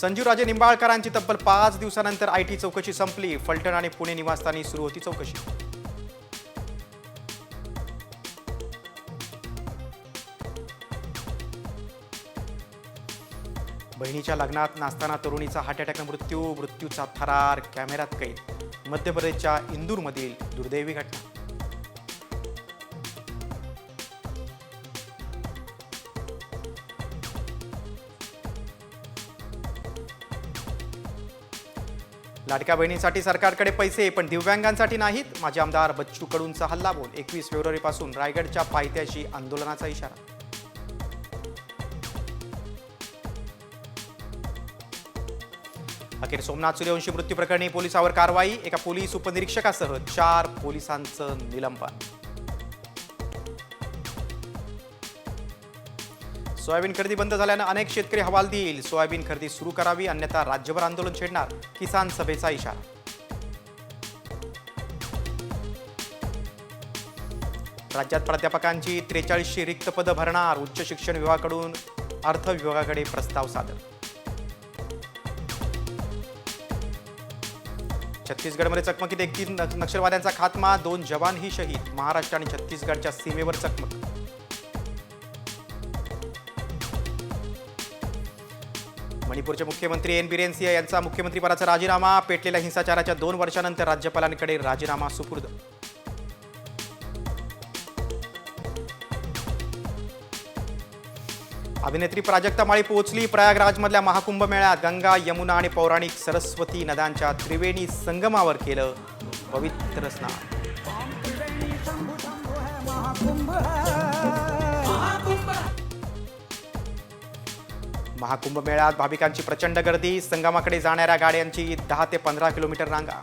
संजीवराजे निंबाळकरांची तब्बल पाच दिवसानंतर आय टी चौकशी संपली. फलटण आणि पुणे निवासस्थानी सुरू होती चौकशी. बहिणीच्या लग्नात नाचताना तरुणीचा हार्ट अटॅकनं मृत्यू मृत्यूचा थरार कॅमेऱ्यात कैद. मध्य प्रदेशच्या इंदूरमधील दुर्दैवी घटना. लाडक्या बहिणींसाठी सरकारकडे पैसे पण दिव्यांगांसाठी नाहीत. माजी आमदार बच्चू कडूंचा हल्लाबोल एकवीस फेब्रुवारीपासून रायगडच्या पायथ्याशी आंदोलनाचा इशारा. अखेर सोमनाथ सूर्यवंशी मृत्यू प्रकरणी पोलिसावर कारवाई. एका पोलीस उपनिरीक्षकासह चार पोलिसांचं निलंबन. सोयाबीन खरेदी बंद झाल्यानं अनेक शेतकरी हवाल देईल सोयाबीन खरेदी सुरू करावी अन्यथा राज्यभर आंदोलन छेडणार किसान सभेचा इशारा. राज्यात प्राध्यापकांची त्रेचाळीसशे रिक्त पदं भरणार. उच्च शिक्षण विभागाकडून अर्थ विभागाकडे प्रस्ताव सादर. छत्तीसगडमध्ये चकमकीत एकतीस नक्षलवाद्यांचा खात्मा दोन जवानही शहीद. महाराष्ट्र आणि छत्तीसगडच्या सीमेवर चकमक. मणिपूरचे मुख्यमंत्री एन बिरेन सिंह यांचा मुख्यमंत्रीपदाचा राजीनामा पेटलेल्या हिंसाचाराच्या दोन वर्षानंतर राज्यपालांकडे राजीनामा सुपूर्द. अभिनेत्री प्राजक्ता माळी पोहोचली. प्रयागराजमधल्या महाकुंभ मेळ्यात गंगा यमुना आणि पौराणिक सरस्वती नद्यांच्या त्रिवेणी संगमावर केलं पवित्र स्नान. महाकुंभ मेळ्यात भाविकांची प्रचंड गर्दी संगमाकडे जाणाऱ्या गाड्यांची दहा ते पंधरा किलोमीटर रांगा.